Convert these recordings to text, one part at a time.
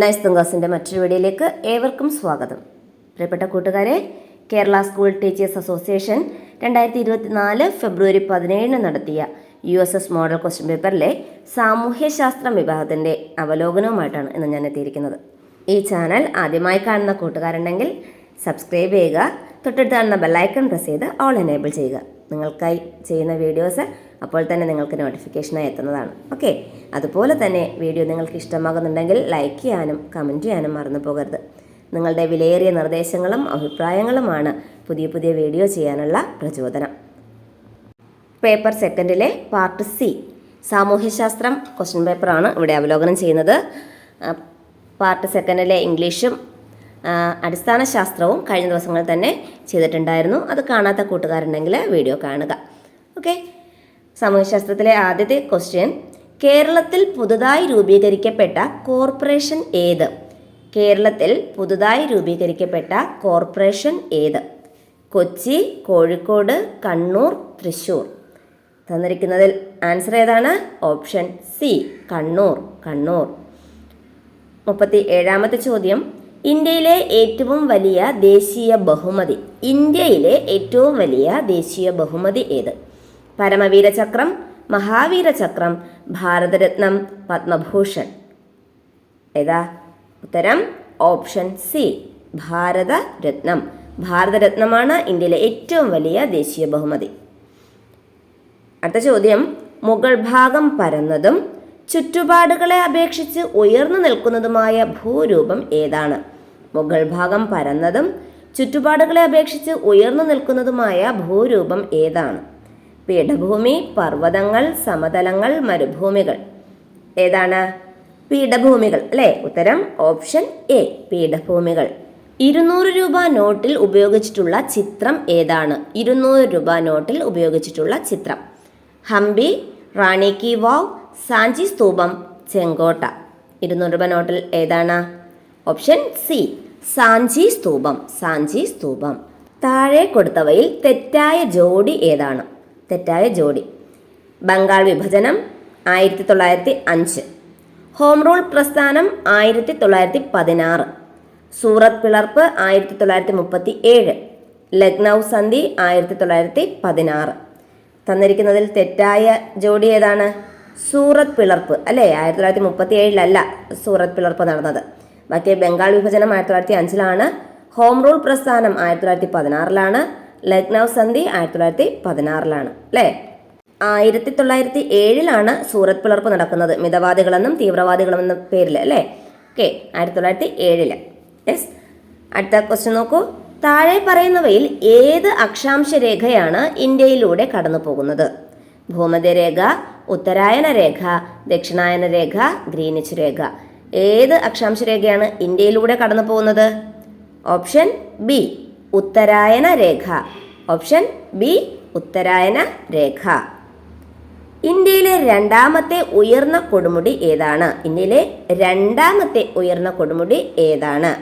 Nice തുങ്കാസിന്റെ മറ്റൊരു വീഡിയോയിലേക്ക് ഏവർക്കും സ്വാഗതം. പ്രിയപ്പെട്ട കൂട്ടുകാരെ കേരള സ്കൂൾ ടീച്ചേഴ്സ് അസോസിയേഷൻ രണ്ടായിരത്തി ഇരുപത്തിനാല് ഫെബ്രുവരി പതിനേഴിന് നടത്തിയ U S S model question പേപ്പറിലെ സാമൂഹ്യശാസ്ത്രം വിഭാഗത്തിന്റെ അവലോകനവുമായിട്ടാണ് ഇന്ന് ഞാൻ എത്തിയിരിക്കുന്നത്. ഈ ചാനൽ ആദ്യമായി കാണുന്ന കൂട്ടുകാരുണ്ടെങ്കിൽ സബ്സ്ക്രൈബ് ചെയ്യുക തൊട്ടടുത്ത് കാണുന്ന ബെല്ലൈക്കൺ പ്രസ് ചെയ്ത് ഓൾ എനേബിൾ ചെയ്യുക. നിങ്ങൾക്കായി ചെയ്യുന്ന വീഡിയോസ് അപ്പോൾ തന്നെ നിങ്ങൾക്ക് നോട്ടിഫിക്കേഷനായി എത്തുന്നതാണ്. ഓക്കെ അതുപോലെ തന്നെ വീഡിയോ നിങ്ങൾക്ക് ഇഷ്ടമാകുന്നുണ്ടെങ്കിൽ ലൈക്ക് ചെയ്യാനും കമന്റ് ചെയ്യാനും മറന്നു പോകരുത്. നിങ്ങളുടെ വിലയേറിയ നിർദ്ദേശങ്ങളും അഭിപ്രായങ്ങളുമാണ് പുതിയ പുതിയ വീഡിയോ ചെയ്യാനുള്ള പ്രചോദനം. പേപ്പർ സെക്കൻഡിലെ പാർട്ട് സി സാമൂഹ്യശാസ്ത്രം ക്വസ്റ്റ്യൻ പേപ്പറാണ് ഇവിടെ അവലോകനം ചെയ്യുന്നത്. പാർട്ട് സെക്കൻഡിലെ ഇംഗ്ലീഷും അടിസ്ഥാന ശാസ്ത്രവും കഴിഞ്ഞ ദിവസങ്ങളിൽ തന്നെ ചെയ്തിട്ടുണ്ടായിരുന്നു. അത് കാണാത്ത കൂട്ടുകാരുണ്ടെങ്കിൽ വീഡിയോ കാണുക. ഓക്കെ സാമൂഹ്യശാസ്ത്രത്തിലെ ആദ്യത്തെ ക്വസ്റ്റ്യൻ കേരളത്തിൽ പുതുതായി രൂപീകരിക്കപ്പെട്ട കോർപ്പറേഷൻ ഏത്? കേരളത്തിൽ പുതുതായി രൂപീകരിക്കപ്പെട്ട കോർപ്പറേഷൻ ഏത്? കൊച്ചി കോഴിക്കോട് കണ്ണൂർ തൃശ്ശൂർ. തന്നിരിക്കുന്നതിൽ ആൻസർ ഏതാണ്? Option C Kannur Kannur. മുപ്പത്തി ഏഴാമത്തെ ചോദ്യം. ഇന്ത്യയിലെ ഏറ്റവും വലിയ ദേശീയ ബഹുമതി. ഇന്ത്യയിലെ ഏറ്റവും വലിയ ദേശീയ ബഹുമതി ഏത്? പരമവീര ചക്രം മഹാവീര ചക്രം ഭാരതരത്നം പത്മഭൂഷൺ. ഏതാ? ഉത്തരം ഓപ്ഷൻ സി ഭാരതരത്നം. ഭാരതരത്നമാണ് ഇന്ത്യയിലെ ഏറ്റവും വലിയ ദേശീയ ബഹുമതി. അടുത്ത ചോദ്യം മുഗൾ ഭാഗം പരന്നതും ചുറ്റുപാടുകളെ അപേക്ഷിച്ച് ഉയർന്നു നിൽക്കുന്നതുമായ ഭൂരൂപം ഏതാണ്? മുഗൾ ഭാഗം പരന്നതും ചുറ്റുപാടുകളെ അപേക്ഷിച്ച് ഉയർന്നു നിൽക്കുന്നതുമായ ഭൂരൂപം ഏതാണ്? പീഠഭൂമി പർവതങ്ങൾ സമതലങ്ങൾ മരുഭൂമികൾ. ഏതാണ്? പീഠഭൂമികൾ അല്ലേ? ഉത്തരം ഓപ്ഷൻ എ പീഠഭൂമികൾ. ഇരുന്നൂറ് രൂപ നോട്ടിൽ ഉപയോഗിച്ചിട്ടുള്ള ചിത്രം ഏതാണ്? ഇരുന്നൂറ് രൂപ നോട്ടിൽ ഉപയോഗിച്ചിട്ടുള്ള ചിത്രം. ഹംപി റാണി കി വാവ് സാഞ്ചി സ്തൂപം ചെങ്കോട്ട. ഇരുന്നൂറ് രൂപ നോട്ടിൽ ഏതാണ്? ഓപ്ഷൻ സി സാഞ്ചി സ്തൂപം സാഞ്ചി സ്തൂപം. താഴെ കൊടുത്തവയിൽ തെറ്റായ ജോഡി ഏതാണ്? തെറ്റായ ജോഡി. ബംഗാൾ വിഭജനം ആയിരത്തി തൊള്ളായിരത്തി അഞ്ച് ഹോം റൂൾ പ്രസ്ഥാനം ആയിരത്തി തൊള്ളായിരത്തി പതിനാറ് സൂറത്ത് പിളർപ്പ് ആയിരത്തി തൊള്ളായിരത്തി മുപ്പത്തി ഏഴ് ലക്നൗ സന്ധി ആയിരത്തി തൊള്ളായിരത്തി പതിനാറ് തന്നിരിക്കുന്നതിൽ തെറ്റായ ജോഡി ഏതാണ്? സൂറത്ത് പിളർപ്പ് അല്ലേ? ആയിരത്തി തൊള്ളായിരത്തി മുപ്പത്തി ഏഴിലല്ല സൂറത്ത് പിളർപ്പ് നടന്നത്. ബാക്കി ബംഗാൾ വിഭജനം ആയിരത്തി തൊള്ളായിരത്തി അഞ്ചിലാണ് ഹോം റൂൾ പ്രസ്ഥാനം ആയിരത്തി തൊള്ളായിരത്തി പതിനാറിലാണ് ലക്നൗ സന്ധി ആയിരത്തി തൊള്ളായിരത്തി പതിനാറിലാണ് അല്ലേ? ആയിരത്തി തൊള്ളായിരത്തി ഏഴിലാണ് സൂറത്ത് പിളർപ്പ് നടക്കുന്നത് മിതവാദികളെന്നും തീവ്രവാദികളെന്നും പേരിൽ അല്ലേ? ഓക്കെ ആയിരത്തി തൊള്ളായിരത്തി ഏഴിൽ യെസ് അടുത്ത ക്വസ്റ്റ്യൻ നോക്കൂ. താഴെ പറയുന്നവയിൽ ഏത് അക്ഷാംശ രേഖയാണ് ഇന്ത്യയിലൂടെ കടന്നു പോകുന്നത് ഭൂമധ്യരേഖ ഉത്തരായന രേഖ ദക്ഷിണായന രേഖ ഗ്രീനിച്ച് രേഖ. ഏത് അക്ഷാംശ രേഖയാണ് ഇന്ത്യയിലൂടെ കടന്നു പോകുന്നത് ഓപ്ഷൻ ബി ഉത്തരായന രേഖ. ഓപ്ഷൻ ബി ഉത്തരായന രേഖ. ഇന്ത്യയിലെ രണ്ടാമത്തെ ഉയർന്ന കൊടുമുടി ഏതാണ്? ഇന്ത്യയിലെ രണ്ടാമത്തെ ഉയർന്ന കൊടുമുടി ഏതാണ്?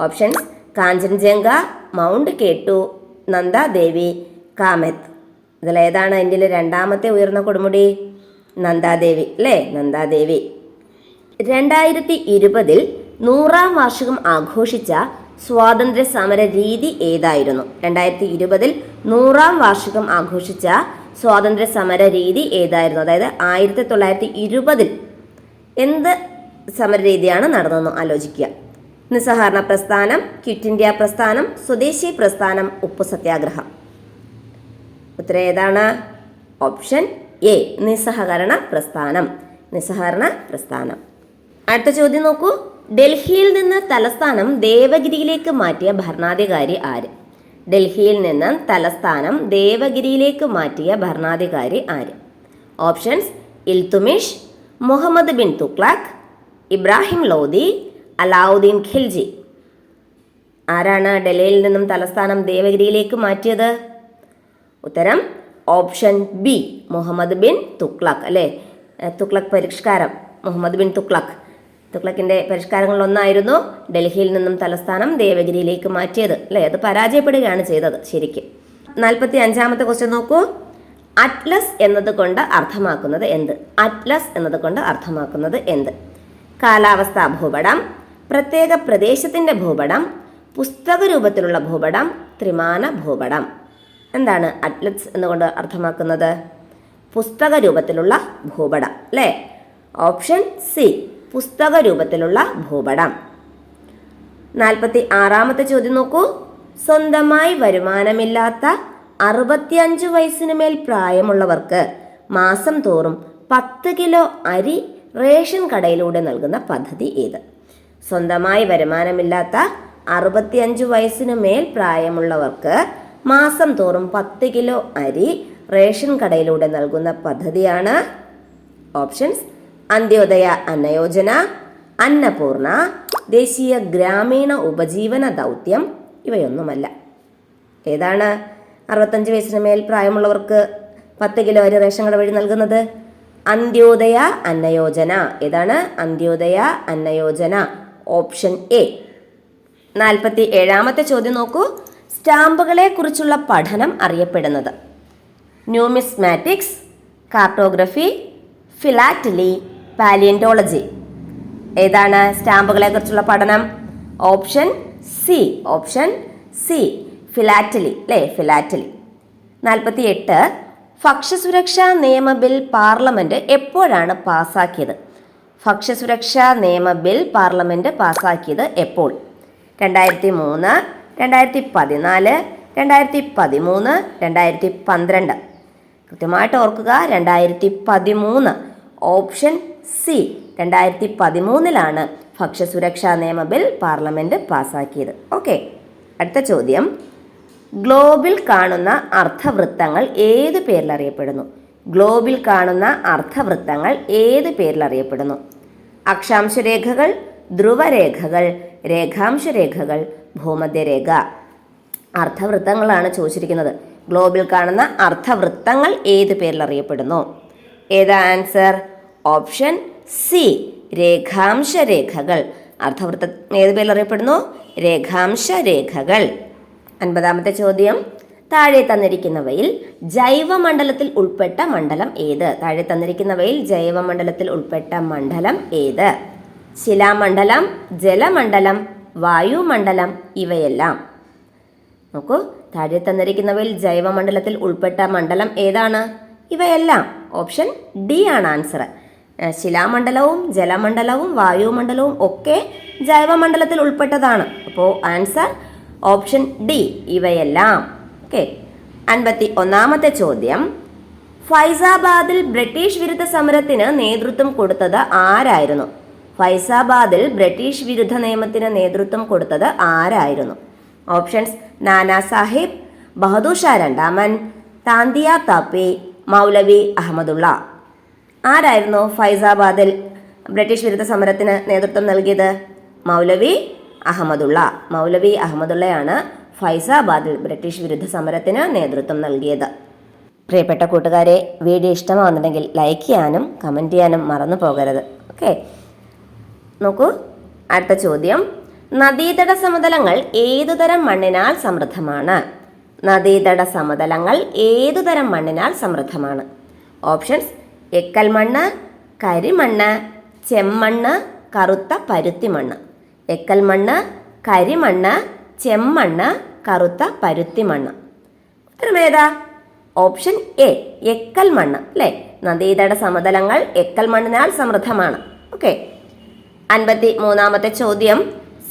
ഓപ്ഷൻസ് കാഞ്ചൻജംഗ മൗണ്ട് കേട്ടു നന്ദാദേവി കാമത്ത്. ഇതിലേതാണ് ഇന്ത്യയിലെ രണ്ടാമത്തെ ഉയർന്ന കൊടുമുടി? നന്ദാദേവി അല്ലേ? നന്ദാദേവി. രണ്ടായിരത്തി ഇരുപതിൽ നൂറാം വാർഷികം ആഘോഷിച്ച സ്വാതന്ത്ര്യ സമര രീതി ഏതായിരുന്നു? രണ്ടായിരത്തി ഇരുപതിൽ നൂറാം വാർഷികം ആഘോഷിച്ച സ്വാതന്ത്ര്യ സമര രീതി ഏതായിരുന്നു? അതായത് ആയിരത്തി തൊള്ളായിരത്തി ഇരുപതിൽ എന്ത് സമരരീതിയാണ് നടന്നതെന്ന് ആലോചിക്കുക. നിസ്സഹകരണ പ്രസ്ഥാനം ക്വിറ്റ് ഇന്ത്യ പ്രസ്ഥാനം സ്വദേശി പ്രസ്ഥാനം ഉപ്പു സത്യാഗ്രഹം. ഉത്തരം ഏതാണ്? ഓപ്ഷൻ എ നിസ്സഹകരണ പ്രസ്ഥാനം. നിസ്സഹകരണ പ്രസ്ഥാനം. അടുത്ത ചോദ്യം നോക്കൂ. ഡൽഹിയിൽ നിന്ന് തലസ്ഥാനം ദേവഗിരിയിലേക്ക് മാറ്റിയ ഭരണാധികാരി ആര്? ഡൽഹിയിൽ നിന്ന് തലസ്ഥാനം ദേവഗിരിയിലേക്ക് മാറ്റിയ ഭരണാധികാരി ആര്? ഓപ്ഷൻസ് ഇൽത്തുമിഷ് മുഹമ്മദ് ബിൻ തുക്ലാഖ് ഇബ്രാഹിം ലോദി അലാവുദ്ദീൻ ഖിൽജി. ആരാണ് ഡൽഹിയിൽ നിന്നും തലസ്ഥാനം ദേവഗിരിയിലേക്ക് മാറ്റിയത്? ഉത്തരം ഓപ്ഷൻ ബി മുഹമ്മദ് ബിൻ തുക്ലക് അല്ലേ? തുക്ലക് പരിഷ്കാരം മുഹമ്മദ് ബിൻ തുക്ലക് തുക്ലക്കിന്റെ പരിഷ്കാരങ്ങളിലൊന്നായിരുന്നു ഡൽഹിയിൽ നിന്നും തലസ്ഥാനം ദേവഗിരിയിലേക്ക് മാറ്റിയത്. അല്ലേ? അത് പരാജയപ്പെടുകയാണ് ചെയ്തത് ശരിക്കും. നാൽപ്പത്തി അഞ്ചാമത്തെ ക്വസ്റ്റ്യൻ നോക്കൂ. അറ്റ്ലസ് എന്നതുകൊണ്ട് അർത്ഥമാക്കുന്നത് എന്ത്? അറ്റ്ലസ് എന്നതുകൊണ്ട് അർത്ഥമാക്കുന്നത് എന്ത്? കാലാവസ്ഥാ ഭൂപടം പ്രത്യേക പ്രദേശത്തിന്റെ ഭൂപടം പുസ്തക രൂപത്തിലുള്ള ഭൂപടം ത്രിമാന ഭൂപടം. എന്താണ് അറ്റ്ലറ്റ്സ് എന്നുകൊണ്ട് അർത്ഥമാക്കുന്നത്? പുസ്തക രൂപത്തിലുള്ള ഭൂപടം. അല്ലേ? Option C. പുസ്തക രൂപത്തിലുള്ള ഭൂപടം. നാൽപ്പത്തി ആറാമത്തെ ചോദ്യം നോക്കൂ. സ്വന്തമായി വരുമാനമില്ലാത്ത അറുപത്തിയഞ്ച് വയസ്സിന് മേൽ പ്രായമുള്ളവർക്ക് മാസം തോറും പത്ത് കിലോ അരി റേഷൻ കടയിലൂടെ നൽകുന്ന പദ്ധതി ഏത്? സ്വന്തമായി വരുമാനമില്ലാത്ത അറുപത്തിയഞ്ച് വയസ്സിന് മേൽ പ്രായമുള്ളവർക്ക് മാസം തോറും പത്ത് കിലോ അരി റേഷൻ കടയിലൂടെ നൽകുന്ന പദ്ധതിയാണ് ഓപ്ഷൻസ് അന്ത്യോദയ അന്നയോജന അന്നപൂർണ ദേശീയ ഗ്രാമീണ ഉപജീവന ദൗത്യം ഇവയൊന്നുമല്ല. ഏതാണ് അറുപത്തഞ്ച് വയസ്സിന് മേൽ പ്രായമുള്ളവർക്ക് പത്ത് കിലോ അരി റേഷൻ കട വഴി നൽകുന്നത്? അന്ത്യോദയ അന്നയോജന. ഏതാണ് അന്ത്യോദയ അന്നയോജന? Option A. നാൽപ്പത്തി ഏഴാമത്തെ ചോദ്യം നോക്കൂ. സ്റ്റാമ്പുകളെ കുറിച്ചുള്ള പഠനം അറിയപ്പെടുന്നത്. ന്യൂമിസ്മാറ്റിക്സ് കാർട്ടോഗ്രഫി ഫിലാറ്റലി പാലിയന്റോളജി ഏതാണ് സ്റ്റാമ്പുകളെ കുറിച്ചുള്ള പഠനം? Option C option C philately അല്ലേ? ഫിലാറ്റലി. നാൽപ്പത്തി എട്ട് ഭക്ഷ്യസുരക്ഷാ നിയമ ബിൽ പാർലമെന്റ് എപ്പോഴാണ് പാസാക്കിയത് ഭക്ഷ്യസുരക്ഷാ നിയമ ബിൽ പാർലമെന്റ് പാസാക്കിയത് എപ്പോൾ? രണ്ടായിരത്തി മൂന്ന് രണ്ടായിരത്തി പതിനാല് രണ്ടായിരത്തി പതിമൂന്ന് രണ്ടായിരത്തി പന്ത്രണ്ട് കൃത്യമായിട്ട് ഓർക്കുക രണ്ടായിരത്തി പതിമൂന്ന് ഓപ്ഷൻ സി. രണ്ടായിരത്തി പതിമൂന്നിലാണ് ഭക്ഷ്യസുരക്ഷാ നിയമ ബിൽ പാർലമെന്റ് പാസാക്കിയത്. ഓക്കെ. അടുത്ത ചോദ്യം. ഗ്ലോബിൽ കാണുന്ന അർത്ഥവൃത്തങ്ങൾ ഏത് പേരിൽ അറിയപ്പെടുന്നു? ഗ്ലോബിൽ കാണുന്ന അർത്ഥവൃത്തങ്ങൾ ഏത് പേരിൽ അറിയപ്പെടുന്നു? അക്ഷാംശരേഖകൾ ധ്രുവരേഖകൾ രേഖാംശരേഖകൾ ഭൂമധ്യരേഖ. അർത്ഥവൃത്തങ്ങളാണ് ചോദിച്ചിരിക്കുന്നത്. ഗ്ലോബിൽ കാണുന്ന അർത്ഥവൃത്തങ്ങൾ ഏത് പേരിൽ അറിയപ്പെടുന്നു? ഏതാ ആൻസർ? ഓപ്ഷൻ സി രേഖാംശ രേഖകൾ അർത്ഥവൃത്തം ഏത് പേരിൽ അറിയപ്പെടുന്നു? രേഖാംശ രേഖകൾ അൻപതാമത്തെ ചോദ്യം. താഴെ തന്നിരിക്കുന്നവയിൽ ജൈവമണ്ഡലത്തിൽ ഉൾപ്പെട്ട മണ്ഡലം ഏത്? താഴെ തന്നിരിക്കുന്നവയിൽ ജൈവമണ്ഡലത്തിൽ ഉൾപ്പെട്ട മണ്ഡലം ഏത്? ശിലാമണ്ഡലം ജലമണ്ഡലം വായുമണ്ഡലം ഇവയെല്ലാം. നോക്കൂ. താഴെ തന്നിരിക്കുന്നവയിൽ ജൈവമണ്ഡലത്തിൽ ഉൾപ്പെട്ട മണ്ഡലം ഏതാണ്? ഇവയെല്ലാം. ഓപ്ഷൻ ഡി ആണ് ആൻസർ ശിലാമണ്ഡലവും ജലമണ്ഡലവും വായുമണ്ഡലവും ഒക്കെ ജൈവമണ്ഡലത്തിൽ ഉൾപ്പെട്ടതാണ്. അപ്പോൾ ആൻസർ ഓപ്ഷൻ ഡി ഇവയെല്ലാം. ഓക്കെ. അൻപത്തി ഒന്നാമത്തെ ചോദ്യം. ഫൈസാബാദിൽ ബ്രിട്ടീഷ് വിരുദ്ധ സമരത്തിന് നേതൃത്വം കൊടുത്തത് ആരായിരുന്നു? ഫൈസാബാദിൽ ബ്രിട്ടീഷ് വിരുദ്ധ നിയമത്തിന് നേതൃത്വം കൊടുത്തത് ആരായിരുന്നു? ഓപ്ഷൻസ് നാനാ സാഹിബ് ബഹദൂർ ഷാ രണ്ടാമൻ താന്തിയ താപ്പി മൗലവി അഹമ്മദുള്ള. ആരായിരുന്നു ഫൈസാബാദിൽ ബ്രിട്ടീഷ് വിരുദ്ധ സമരത്തിന് നേതൃത്വം നൽകിയത്? മൗലവി അഹമ്മദുള്ള. മൗലവി അഹമ്മദുള്ളയാണ് ഫൈസാബാദിൽ ബ്രിട്ടീഷ് വിരുദ്ധ സമരത്തിന് നേതൃത്വം നൽകിയത്. പ്രിയപ്പെട്ട കൂട്ടുകാരെ വീഡിയോ ഇഷ്ടമാകുന്നുണ്ടെങ്കിൽ ലൈക്ക് ചെയ്യാനും കമന്റ് ചെയ്യാനും മറന്നു പോകരുത്. ഓക്കെ? നോക്കൂ അടുത്ത ചോദ്യം. നദീതട സമതലങ്ങൾ ഏതുതരം മണ്ണിനാൽ സമൃദ്ധമാണ്? നദീതട സമതലങ്ങൾ ഏതുതരം മണ്ണിനാൽ സമൃദ്ധമാണ്? ഓപ്ഷൻസ് എക്കൽ മണ്ണ് കരിമണ്ണ് ചെമ്മണ്ണ് കറുത്ത പരുത്തി മണ്ണ്. എക്കൽ മണ്ണ് കരിമണ്ണ് ചെമ്മണ്ണ് കറുത്ത പരുത്തി മണ്ണ്. ഉത്തരമേതാ ഓപ്ഷൻ എ എക്കൽ മണ്ണ് അല്ലേ? നദീതട സമതലങ്ങൾ എക്കൽ മണ്ണിനാൽ സമൃദ്ധമാണ്. ഓക്കെ. അൻപത്തി മൂന്നാമത്തെ ചോദ്യം.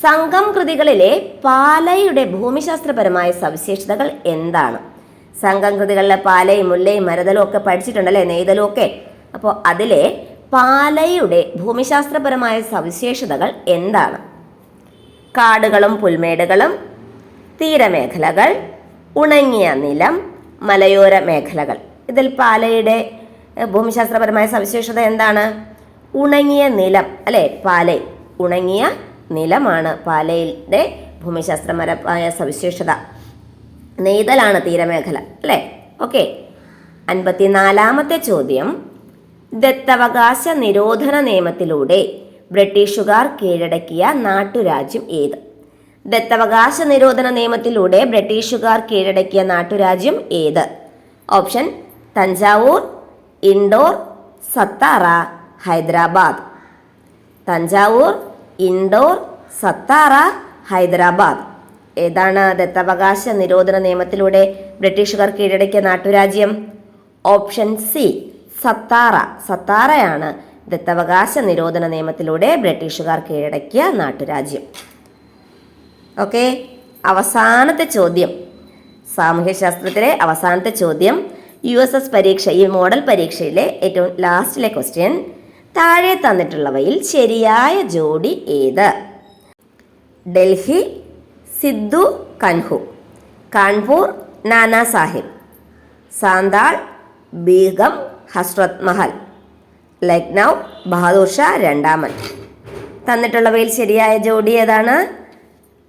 സംഘം കൃതികളിലെ പാലയുടെ ഭൂമിശാസ്ത്രപരമായ സവിശേഷതകൾ എന്താണ്? സംഘം കൃതികളിലെ പാലയും മുല്ലയും മരതലും ഒക്കെ പഠിച്ചിട്ടുണ്ടല്ലേ നെയ്തലും ഒക്കെ? അപ്പോൾ അതിലെ പാലയുടെ ഭൂമിശാസ്ത്രപരമായ സവിശേഷതകൾ എന്താണ്? കാടുകളും പുൽമേടുകളും തീരമേഖലകൾ ഉണങ്ങിയ നിലം മലയോര മേഖലകൾ. ഇതിൽ പാലയുടെ ഭൂമിശാസ്ത്രപരമായ സവിശേഷത എന്താണ്? ഉണങ്ങിയ നിലം അല്ലേ? പാലൈ. ഉണങ്ങിയ നിലമാണ് പാലയുടെ ഭൂമിശാസ്ത്രപരമായ സവിശേഷത. നെയ്തലാണ് തീരമേഖല അല്ലേ? ഓക്കെ. അൻപത്തിനാലാമത്തെ ചോദ്യം. ദത്തവകാശ നിരോധന നിയമത്തിലൂടെ ബ്രിട്ടീഷുകാർ കീഴടക്കിയ നാട്ടുരാജ്യം ഏത്? ദത്തവകാശ നിരോധന നിയമത്തിലൂടെ ബ്രിട്ടീഷുകാർ കീഴടക്കിയ നാട്ടുരാജ്യം ഏത്? ഓപ്ഷൻ തഞ്ചാവൂർ ഇൻഡോർ സത്താറ ഹൈദരാബാദ്. തഞ്ചാവൂർ ഇൻഡോർ സത്താറ ഹൈദരാബാദ്. ഏതാണ് ദത്തവകാശ നിരോധന നിയമത്തിലൂടെ ബ്രിട്ടീഷുകാർ കീഴടക്കിയ നാട്ടുരാജ്യം? Option C Satara. സത്താറയാണ് ദത്തവകാശ നിരോധന നിയമത്തിലൂടെ ബ്രിട്ടീഷുകാർ കീഴടക്കിയ നാട്ടുരാജ്യം. ഓക്കെ? അവസാനത്തെ ചോദ്യം. സാമൂഹ്യശാസ്ത്രത്തിലെ അവസാനത്തെ ചോദ്യം. യു എസ് എസ് പരീക്ഷ ഈ മോഡൽ പരീക്ഷയിലെ ഏറ്റവും ലാസ്റ്റിലെ ക്വസ്റ്റ്യൻ. താഴെ തന്നിട്ടുള്ളവയിൽ ശരിയായ ജോഡി ഏത്? ഡൽഹി സിദ്ധു കൻഹു കാൺപൂർ നാനാ സാഹിബ്. സാന്താൾ ബീഗം ഹസ്രത് മഹൽ. ലക്നൗ ബഹാദൂർ ഷാ രണ്ടാമൻ. തന്നിട്ടുള്ളവയിൽ ശരിയായ ജോഡി ഏതാണ്?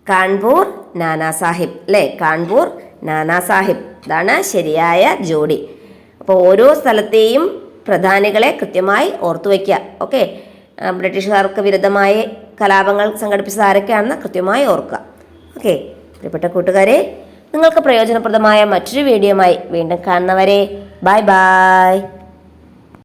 കാൺപൂർ നാനാ സാഹിബ്. അല്ലേ കാൺപൂർ നാനാ സാഹിബ്. ഇതാണ് ശരിയായ ജോഡി. അപ്പോൾ ഓരോ സ്ഥലത്തെയും പ്രധാനികളെ കൃത്യമായി ഓർത്തു വയ്ക്കുക. ഓക്കെ? ബ്രിട്ടീഷുകാർക്ക് വിരുദ്ധമായ കലാപങ്ങൾ സംഘടിപ്പിച്ചത് ആരൊക്കെയാണെന്ന് കൃത്യമായി ഓർക്കുക. ഓക്കെ? പ്രിയപ്പെട്ട കൂട്ടുകാരെ നിങ്ങൾക്ക് പ്രയോജനപ്രദമായ മറ്റൊരു വീഡിയോയുമായി വീണ്ടും കാണുന്നവരെ ബൈ ബൈ.